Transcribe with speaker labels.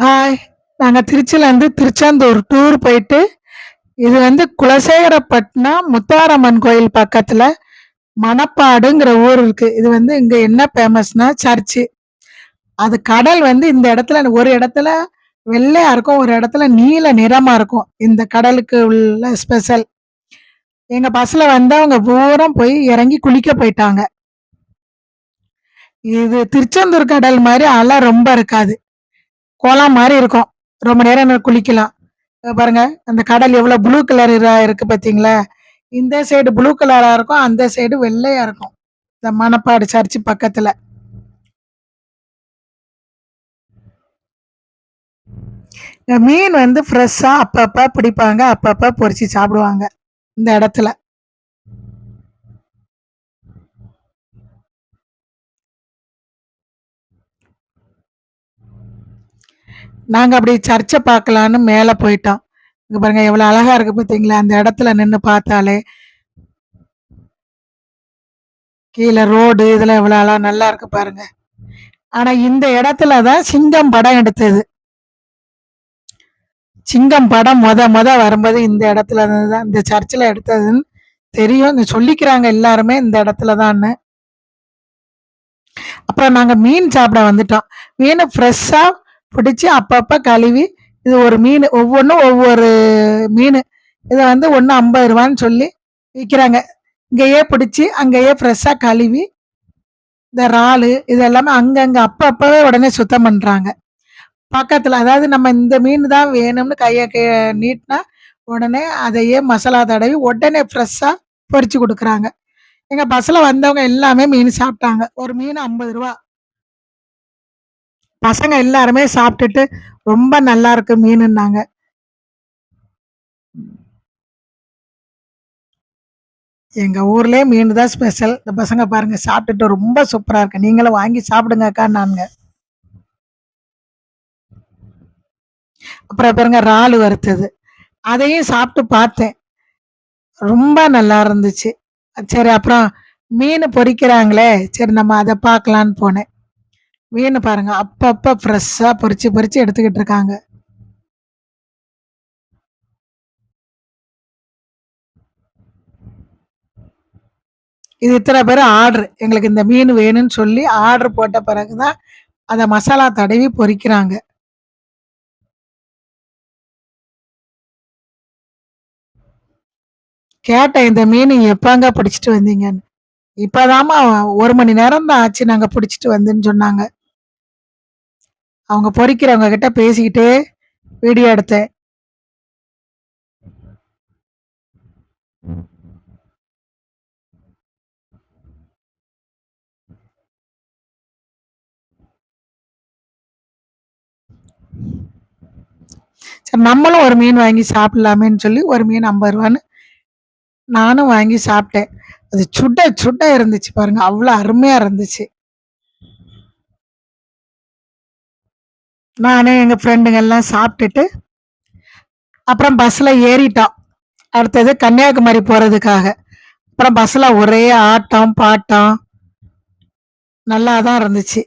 Speaker 1: Hi. நாங்கள் திருச்சியிலேருந்து Tiruchendur tour போயிட்டு, இது வந்து குலசேகரப்பட்டினம் முத்தாரம்மன் கோயில் பக்கத்தில் மணப்பாடுங்கிற ஊர் இருக்குது இது வந்து இங்கே என்ன ஃபேமஸ்னா சர்ச்சு. அது கடல் வந்து இந்த இடத்துல ஒரு இடத்துல வெள்ளையாக இருக்கும். ஒரு இடத்துல நீல நிறமாக இருக்கும். இந்த கடலுக்கு உள்ள ஸ்பெஷல். எங்கள் பஸ்ல வந்தவங்க பூரம் போய் இறங்கி குளிக்க போயிட்டாங்க. இது திருச்செந்தூர் கடல் மாதிரி அலை ரொம்ப இருக்காது. கோலம் மாதிரி இருக்கும். ரொம்ப நேரம் ந குளிக்கலாம். பாருங்க, அந்த கடல் எவ்வளோ ப்ளூ கலர் இருக்கு பார்த்தீங்களா? இந்த சைடு ப்ளூ கலராக இருக்கும். அந்த சைடு வெள்ளையாக இருக்கும். இந்த மணப்பாடு சர்ச்சு பக்கத்தில் மீன் வந்து ஃப்ரெஷ்ஷாக அப்பப்போ பிடிப்பாங்க. அப்பப்போ பொறிச்சு சாப்பிடுவாங்க. இந்த இடத்துல. நாங்கள் அப்படி சர்ச்சை பார்க்கலான்னு மேலே போயிட்டோம். இங்கே பாருங்கள் எவ்வளோ அழகாக இருக்குது பார்த்தீங்களா? அந்த இடத்துல நின்று பார்த்தாலே. கீழே ரோடு இதெல்லாம் எவ்வளோ அழகாக நல்லா இருக்கு பாருங்க. ஆனால் இந்த இடத்துல தான் சிங்கம் படம் எடுத்தது. சிங்கம் படம் மொத மொத வரும்போது இந்த இடத்துல தான் இந்த சர்ச்சில் எடுத்ததுன்னு தெரியும். இங்கே சொல்லிக்கிறாங்க எல்லாருமே இந்த இடத்துல தான்னு. அப்புறம் நாங்கள் மீன் சாப்பிட வந்துட்டோம். மீன் ஃப்ரெஷ்ஷாக பிடிச்சி அப்பப்போ கழுவி, இது ஒரு மீன் ஒவ்வொன்றும் ஒவ்வொரு மீன். இதை வந்து ஒன்று ஐம்பது ரூபான்னு சொல்லி விற்கிறாங்க இங்கேயே பிடிச்சி அங்கேயே ஃப்ரெஷ்ஷாக கழுவி, இந்த இறால் இது எல்லாமே அங்கங்க உடனே சுத்தம் பண்ணுறாங்க பக்கத்தில் அதாவது நம்ம இந்த மீன் தான் வேணும்னு கையை கே நீட்டினா உடனே அதையே மசாலா தடவி உடனே ஃப்ரெஷ்ஷாக பொறிச்சு கொடுக்குறாங்க. எங்கள் பஸ்ஸில் வந்தவங்க எல்லாமே மீன் சாப்பிட்டாங்க. ஒரு மீன் ஐம்பது ரூபா. பசங்க எல்லாருமே சாப்பிட்டுட்டு ரொம்ப நல்லா இருக்கு மீனுன்னாங்க. எங்க ஊர்லயே மீன் தான் ஸ்பெஷல். இந்த பசங்க பாருங்க சாப்பிட்டுட்டு ரொம்ப சூப்பரா இருக்கு. நீங்களும் வாங்கி சாப்பிடுங்க நானுங்க அப்புறம் பாருங்க இறால் வறுத்தது. அதையும் சாப்பிட்டு பார்த்தேன். ரொம்ப நல்லா இருந்துச்சு. சரி அப்புறம் மீன் பொறிக்கிறாங்களே சரி நம்ம அதை பார்க்கலான்னு போனேன். மீன் பாருங்க அப்பப்ப ஃப்ரெஷ்ஷாக பொரிச்சு பொரிச்சு எடுத்துக்கிட்டு இருக்காங்க. இது இத்தனை பேர் ஆர்டர் எங்களுக்கு இந்த மீன் வேணும்னு சொல்லி ஆர்டர் போட்ட பிறகு தான், அத மசாலா தடவி பொரிக்கிறாங்க. கேட்டேன் இந்த மீன் எப்பங்க பிடிச்சிட்டு வந்தீங்கன்னு. இப்போதாம்மா ஒரு மணி நேரம் தான் ஆச்சு நாங்கள் பிடிச்சிட்டு வந்துன்னு சொன்னாங்க. அவங்க பொறிக்கிறவங்க கிட்ட பேசிக்கிட்டே வீடியோ எடுத்தேன். சரி நம்மளும் ஒரு மீன் வாங்கி சாப்பிடலாமேன்னு சொல்லி, ஒரு மீன் ஐம்பது ரூபான்னு நானும் வாங்கி சாப்பிட்டேன் அது சுட சுட இருந்துச்சு பாருங்க. அவ்வளோ அருமையாக இருந்துச்சு. நானும் எங்கள் ஃப்ரெண்டுங்க எல்லாம் அப்புறம் பஸ்ஸில் ஏறிட்டோம். அடுத்தது கன்னியாகுமரி போகிறதுக்காக அப்புறம் பஸ்ஸில் ஒரே ஆட்டம், பாட்டம். நல்லா தான் இருந்துச்சு.